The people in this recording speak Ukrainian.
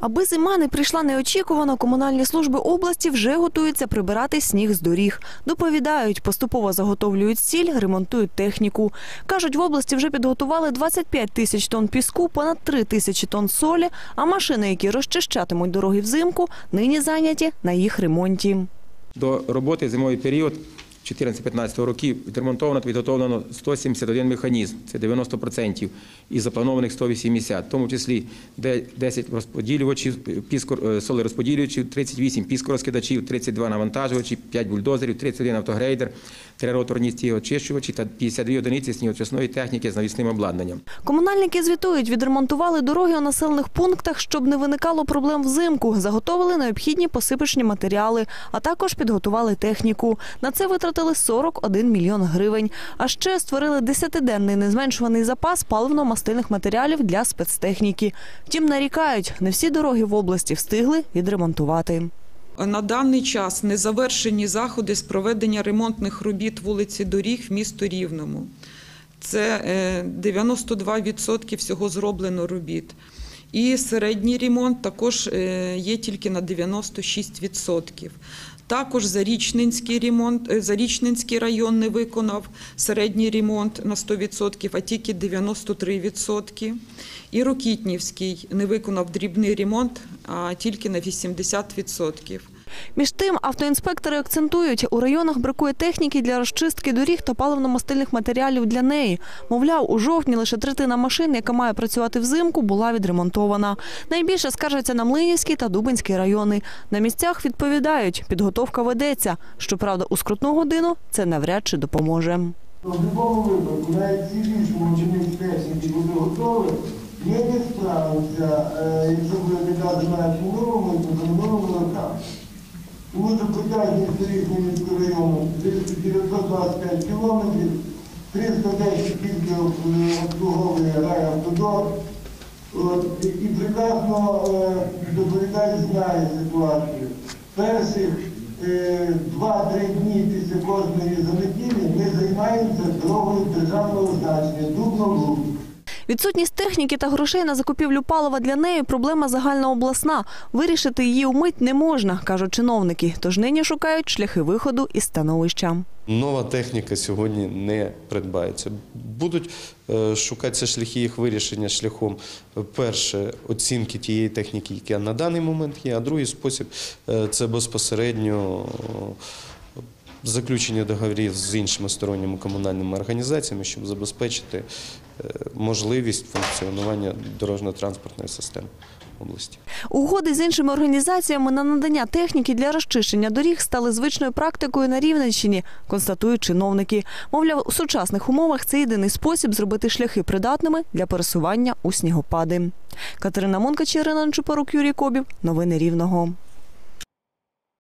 Аби зима не прийшла неочікувано, комунальні служби області вже готуються прибирати сніг з доріг. Доповідають, поступово заготовлюють сіль, ремонтують техніку. Кажуть, в області вже підготували 25 тисяч тонн піску, понад 3 тисячі тонн солі, а машини, які розчищатимуть дороги взимку, нині зайняті на їх ремонті. До роботи зимовий період 14-15 років відремонтовано та підготовлено 171 механізм, це 90% із запланованих 180, в тому числі де- 10 розподілювачів, піско- е, солерозподілювачів, 38 піскорозкидачів, 32 навантажувачі, 5 бульдозерів, 31 автогрейдер, 3 роторні снігоочищувачі та 52 одиниці снігочисної техніки з навісним обладнанням. Комунальники звітують, відремонтували дороги у населених пунктах, щоб не виникало проблем взимку. Заготовили необхідні посипочні матеріали, а також підготували техніку. На це витратили 41 мільйон гривень. А ще створили 10-денний незменшуваний запас паливно-мастильних матеріалів для спецтехніки. Втім, нарікають, не всі дороги в області встигли відремонтувати. На даний час не завершені заходи з проведення ремонтних робіт вулиці доріг в місто Рівному. Це е, 92% всього зроблено робіт. І середній ремонт також е, є тільки на 96%. Також Зарічненський ремонт, е, Зарічненський район не виконав середній ремонт на 100%, а тільки 93%. І Рокітнівський не виконав дрібний ремонт, а тільки на 80%. Між тим, автоінспектори акцентують, у районах бракує техніки для розчистки доріг та паливно-мастильних матеріалів для неї. Мовляв, у жовтні лише третина машин, яка має працювати взимку, була відремонтована. Найбільше скаржаться на Млинівський та Дубинський райони. На місцях відповідають, підготовка ведеться. Щоправда, у скрутну годину це навряд чи допоможе. В учениць техніки буде готові, не справимося, е, якщо буде казати навіть минулому, то. Тому що протяжність доріг Хмельницького району десь 925 кілометрів, 310 тільки е, обслуговує райавтодор. І прекрасно е, доповідач знає ситуацію. Перших е, 2-3 дні після кожної занеділі ми займаємося дорогою державного значення Дубно-Луг. Відсутність техніки та грошей на закупівлю палива для неї проблема загальнообласна. Вирішити її умить не можна, кажуть чиновники. Тож нині шукають шляхи виходу із становища. Нова техніка сьогодні не придбається. Будуть е, шукатися шляхи їх вирішення шляхом е, перше оцінки тієї техніки, яка на даний момент є, а другий спосіб е, це безпосередньо заключення договорів з іншими сторонніми комунальними організаціями, щоб забезпечити е, можливість функціонування дорожньо-транспортної системи області. Угоди з іншими організаціями на надання техніки для розчищення доріг стали звичною практикою на Рівненщині, констатують чиновники. Мовляв, у сучасних умовах це єдиний спосіб зробити шляхи придатними для пересування у снігопади. Катерина Монкач, Ірина Чупарук, Юрій Кобів. Новини Рівного.